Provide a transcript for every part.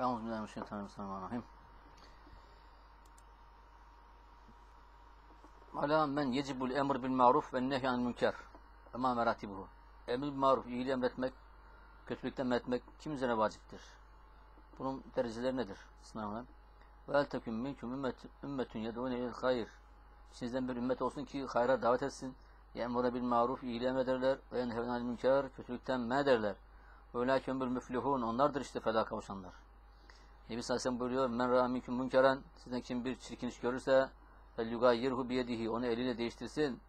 Euzubillahimineşşeytanirracim. Ala men yecibul emr bil maruf ve nehyanil münker. Ama meratibuhu. Emr bil maruf, iyiliği emretmek, kötülükten etmek kim üzerine vaciptir? Bunun dereceleri nedir? Sınavına. Ve el teküm minkum ümmet, ümmetün yedûne il hayır. Sizden bir ümmet olsun ki hayra davet etsin. Ye'mure bil maruf, iyiliği emrederler. Ve yenhevnal münker, kötülükten men ederler. Öyle kömür müflihun. Onlardır işte feda kavuşanlar. Nebi Sallallahu buyuruyor. Men ra minkum münkeren. Sizden kim bir çirkin iş görürse fel yugayyirhu biyedihi. Onu eliyle değiştirsin.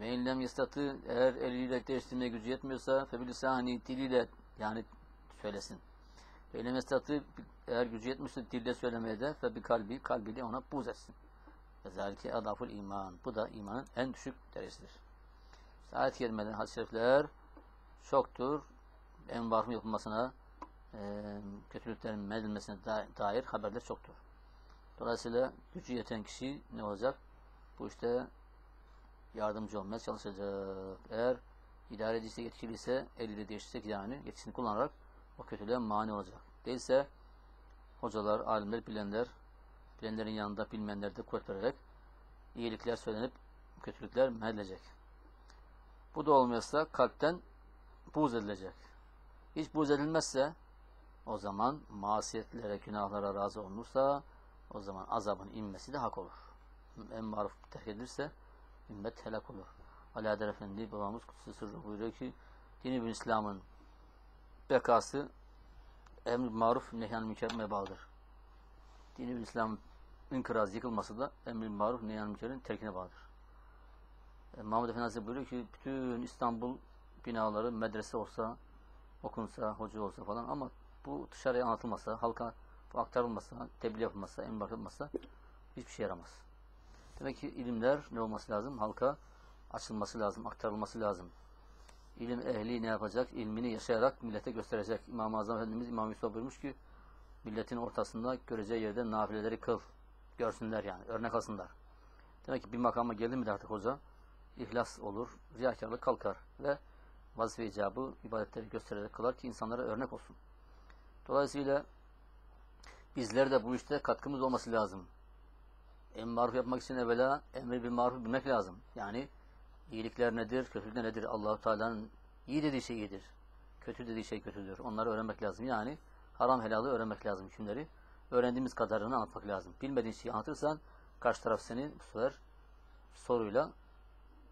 Ve inlem yastatı. Eğer eliyle değiştirmeye gücü yetmiyorsa febilisani diliyle yani söylesin. Ve inlem yastatı eğer gücü yetmiyorsa dille söylemeye de fe bir kalbi kalbiyle ona buz etsin. Ve zalike adaful iman. Bu da imanın en düşük derecesidir. İşte ayet-i kerimeden hadis-i şerifler çoktur. En marhum yapılmasına e, kötülüklerin medilmesine dair haberler çoktur. Dolayısıyla gücü yeten kişi ne olacak? Bu işte yardımcı olmaya çalışacak. Eğer idare edicisi yetkiliyse eliyle değiştirecek yani yetkisini kullanarak o kötülüğe mani olacak. Değilse hocalar, alimler, bilenler, bilenlerin yanında bilmeyenler de kuvvet vererek iyilikler söylenip kötülükler medilecek. Bu da olmuyorsa kalpten buğz edilecek. Hiç buğz edilmezse o zaman masiyetlere, günahlara razı olunursa o zaman azabın inmesi de hak olur. En maruf terk edilirse ümmet helak olur. Ali Adel Efendi babamız Kutsu Sırrı buyuruyor ki dini bin İslam'ın bekası emr maruf nehyan mükemmel bağlıdır. Dini bin İslam'ın inkıraz yıkılması da emr maruf nehyan mükemmelin terkine bağlıdır. E, Mahmud Efendi Hazretleri buyuruyor ki bütün İstanbul binaları medrese olsa, okunsa, hoca olsa falan ama bu dışarıya anlatılmasa, halka aktarılmasa, tebliğ yapılmasa, emir bakılmasa hiçbir şey yaramaz. Demek ki ilimler ne olması lazım? Halka açılması lazım, aktarılması lazım. İlim ehli ne yapacak? İlmini yaşayarak millete gösterecek. İmam-ı Azam Efendimiz İmam Yusuf buyurmuş ki milletin ortasında göreceği yerde nafileleri kıl. Görsünler yani. Örnek alsınlar. Demek ki bir makama geldi mi artık hoca ihlas olur, riyakarlık kalkar ve vazife icabı ibadetleri göstererek kılar ki insanlara örnek olsun. Dolayısıyla bizler de bu işte katkımız olması lazım. En maruf yapmak için evvela emri bir maruf bilmek lazım. Yani iyilikler nedir, kötülükler nedir? allah Teala'nın iyi dediği şey iyidir. Kötü dediği şey kötüdür. Onları öğrenmek lazım. Yani haram helalı öğrenmek lazım hükümleri. Öğrendiğimiz kadarını anlatmak lazım. Bilmediğin şeyi anlatırsan karşı taraf seni bu sefer soruyla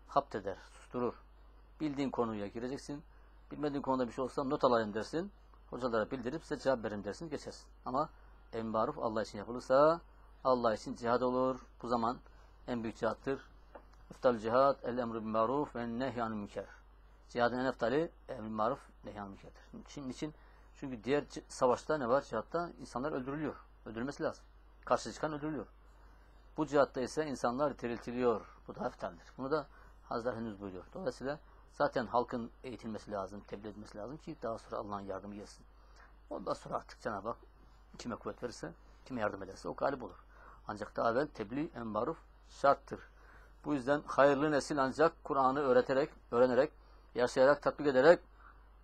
hapt eder, susturur. Bildiğin konuya gireceksin. Bilmediğin konuda bir şey olsa not alayım dersin. Hocalara bildirip size cevap verin dersin, geçersin. Ama en maruf Allah için yapılırsa Allah için cihad olur. Bu zaman en büyük cihattır. Eftal cihad, el emru bil maruf ve nehyanü münker. Cihadın en eftali emri maruf, nehyanü münkerdir. Niçin? Niçin? Çünkü diğer savaşta ne var? Cihatta insanlar öldürülüyor. Öldürülmesi lazım. Karşı çıkan öldürülüyor. Bu cihatta ise insanlar diriltiliyor. Bu da eftaldir. Bunu da Hazretler henüz buyuruyor. Dolayısıyla zaten halkın eğitilmesi lazım, tebliğ edilmesi lazım ki daha sonra Allah'ın yardımı gelsin. Ondan sonra artık Cenab-ı Hak kime kuvvet verirse, kime yardım ederse o galip olur. Ancak daha evvel tebliğ en maruf şarttır. Bu yüzden hayırlı nesil ancak Kur'an'ı öğreterek, öğrenerek, yaşayarak, tatbik ederek,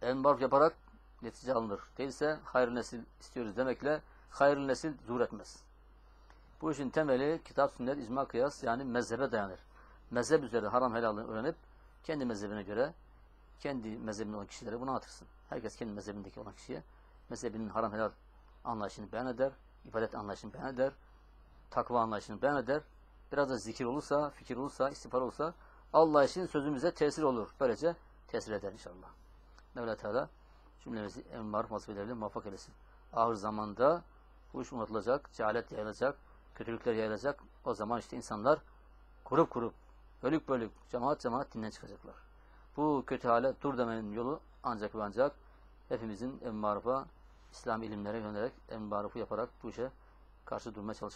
en maruf yaparak netice alınır. Değilse hayırlı nesil istiyoruz demekle hayırlı nesil zuhur etmez. Bu işin temeli kitap, sünnet, icma, kıyas yani mezhebe dayanır. Mezhep üzere haram helalını öğrenip kendi mezhebine göre kendi mezhebinde olan kişilere bunu anlatırsın. Herkes kendi mezhebindeki olan kişiye mezhebinin haram helal anlayışını beyan eder, ibadet anlayışını beyan eder, takva anlayışını beyan eder. Biraz da zikir olursa, fikir olursa, istihbar olursa Allah için sözümüze tesir olur. Böylece tesir eder inşallah. Mevla Teala cümlemizi en maruf vazifelerini muvaffak eylesin. Ahir zamanda bu iş unutulacak, cehalet yayılacak, kötülükler yayılacak. O zaman işte insanlar kurup kurup, bölük bölük, cemaat cemaat dinden çıkacaklar. Bu kötü hale dur demenin yolu ancak ve ancak hepimizin en marufa, İslam ilimlere yönelerek en marufu yaparak bu işe karşı durmaya çalışalım.